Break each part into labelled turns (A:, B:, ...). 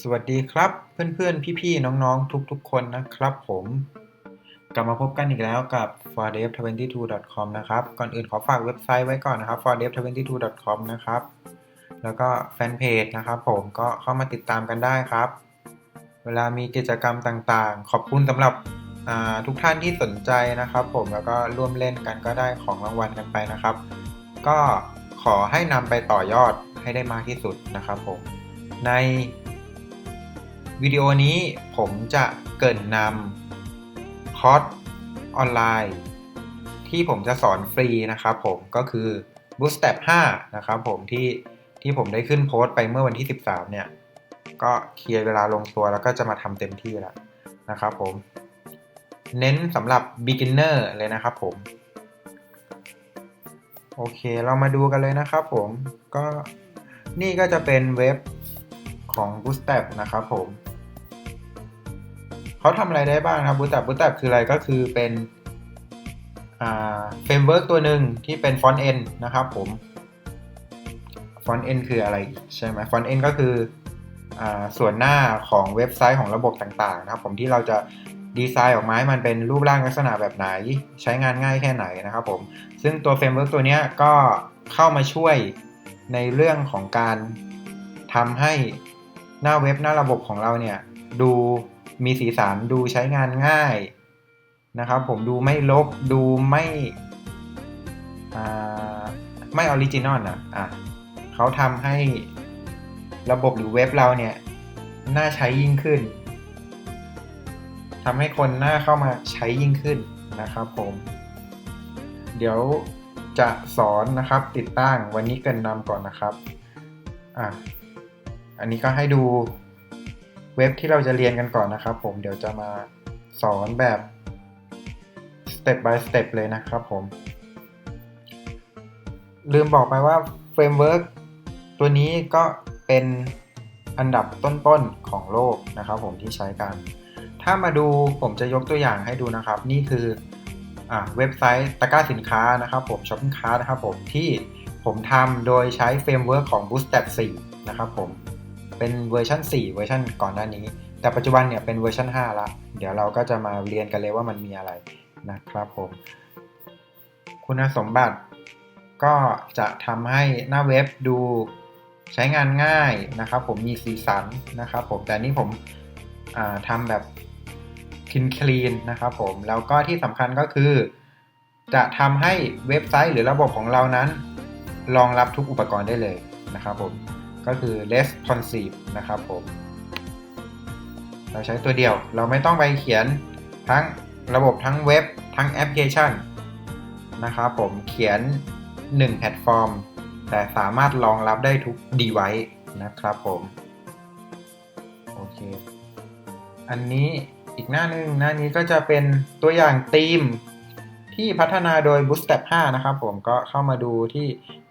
A: สวัสดีครับเพื่อนๆ พี่ๆ น้องๆ ทุกๆ คนนะครับผม กลับมาพบกันอีกแล้วกับ fordev22.com นะครับ ก่อนอื่นขอฝากเว็บไซต์ไว้ก่อนนะครับ fordev22.com นะครับ แล้วก็แฟนเพจนะครับผมก็เข้ามาติดตามกันได้ครับ เวลามีกิจกรรมต่างๆ ขอบคุณสำหรับทุกท่านที่สนใจนะครับ ผมแล้วก็ร่วมเล่นกันก็ได้ของรางวัลกันไปนะครับ ก็ขอให้นำไปต่อยอดให้ได้มากที่สุดนะครับผม ในวิดีโอนี้ผมจะเกิ่นนำคอร์สออนไลน์ ที่ผมจะสอนฟรีนะครับผมก็คือ Bootstrap 5 นะครับผมที่ที่ผมได้ขึ้นโพสต์ไปเมื่อวันที่ 13 เนี่ย ก็เคลียร์เวลาลงตัวแล้วก็จะมาทำเต็มที่แล้วนะครับผม เน้นสำหรับ beginner เลยนะครับผม โอเคเรามาดูกันเลยนะครับผมก็นี่ก็จะเป็นเว็บ ของ Bootstrap นะครับผมเขาทำอะไรได้บ้างครับ Bootstrap Bootstrap คืออะไรก็คือเป็นเฟรมเวิร์กตัวหนึ่งที่เป็นฟอนต์เอนนะครับผมฟอนต์เอนคืออะไรใช่ไหมฟอนต์เอนก็คืออส่วนหน้าของเว็บไซต์ของระบบต่างๆ นะครับผมที่เราจะดีไซน์ออกมาให้มันเป็นรูปร่างลักษณะแบบไหน ใช้งานง่ายแค่ไหนนะครับผม ซึ่งตัวเฟรมเวิร์กตัวนี้ก็เข้ามาช่วยในเรื่องของการทำให้ หน้าเว็บหน้าระบบของเราเนี่ย ดูมีสีสันดูใช้งานง่ายนะครับผมดูไม่ลบดูไม่ไม่ออริจินอลอะอะเขาทำให้ระบบหรือเว็บเราเนี่ย น่าใช้ยิ่งขึ้นทำให้คนน่าเข้ามาใช้ยิ่งขึ้นนะครับผม เดี๋ยวจะสอนนะครับติดตั้งวันนี้เกินนำก่อนนะครับอะ อันนี้ก็ให้ดูเว็บที่เราจะเรียนกันก่อนนะครับ ผมเดี๋ยวจะมาสอนแบบ step by step เลยนะครับผม ลืมบอกไปว่าเฟรมเวิร์กตัวนี้ก็เป็นอันดับต้นๆของโลกนะครับผมที่ใช้กัน ถ้ามาดูผมจะยกตัวอย่างให้ดูนะครับ นี่คืออเว็บไซต์ตะกร้าสินค้านะครับผมช้อปปิ้งคาร์นะครับผมที่ผมทำโดยใช้เฟรมเวิร์กของ Bootstrap 4 นะครับผม เป็นเวอร์ชัน4 เวอร์ชันก่อนหน้านี้ แต่ปัจจุบันเนี่ยเป็นเวอร์ชัน5ละ เดี๋ยวเราก็จะมาเรียนกันเลยว่ามันมีอะไรนะครับผม คุณสมบัติก็จะทำให้หน้าเว็บดูใช้งานง่ายนะครับ ผมมีสีสันนะครับผมแต่นี่ผมทำแบบคินคลีนนะครับผมแล้วก็ที่สำคัญก็คือ จะทำให้เว็บไซต์หรือระบบของเรานั้น รองรับทุกอุปกรณ์ได้เลยนะครับผม ก็คือ responsive นะครับผม เราใช้ตัวเดียว เราไม่ต้องไปเขียนทั้งระบบทั้งเว็บทั้งแอปพลิเคชันนะครับผมเขียน 1 แพลตฟอร์ม แต่สามารถรองรับได้ทุก device นะครับผม โอเค อันนี้อีกหน้านึงหน้านี้ก็จะเป็นตัวอย่างธีมที่พัฒนาโดย Bootstrap 5 นะครับผมก็เข้ามาดูที่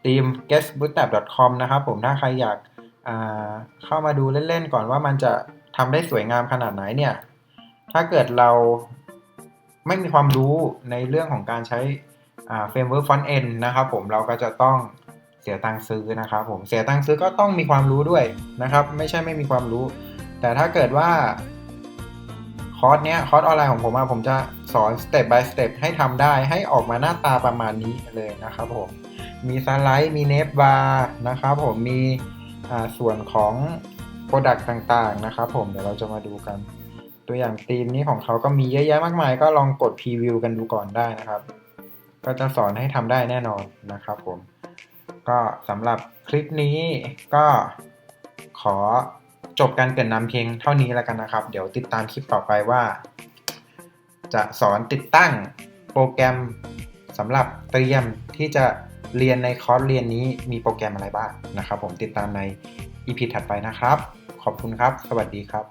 A: ทีม guestbootstrap.com นะครับผมถ้าใครอยากเข้ามาดูเล่นๆก่อนว่ามันจะทำได้สวยงามขนาดไหนเนี่ย ถ้าเกิดเราไม่มีความรู้ในเรื่องของการใช้เฟรมเวิร์กฟอนต์เอ็นนะครับผมเราก็จะต้องเสียตังค์ซื้อนะครับผมเสียตังค์ซื้อก็ต้องมีความรู้ด้วยนะครับ ไม่ใช่ไม่มีความรู้ แต่ถ้าเกิดว่าคอร์สเนี้ยคอร์สออนไลน์ของผมอะผมจะสอนสเต็ป by สเต็ปให้ทำได้ให้ออกมาหน้าตาประมาณนี้เลยนะครับผม มีสไลด์ มีเนฟบาร์นะครับผมมีส่วนของโปรดักต์ต่างๆนะครับผมเดี๋ยวเราจะมาดูกัน ตัวอย่างธีมนี้ของเขาก็มีเยอะแยะมากมาย ก็ลองกดพรีวิวกันดูก่อนได้นะครับ ก็จะสอนให้ทำได้แน่นอนนะครับผม ก็สำหรับคลิปนี้ก็ขอจบการเกิดนำเพียงเท่านี้แล้วกันนะครับ เดี๋ยวติดตามคลิปต่อไปว่า จะสอนติดตั้งโปรแกรมสำหรับเตรียมที่จะ เรียนในคอร์สเรียนนี้มีโปรแกรมอะไรบ้างนะครับ ผมติดตามใน EP ถัดไปนะครับ ขอบคุณครับ สวัสดีครับ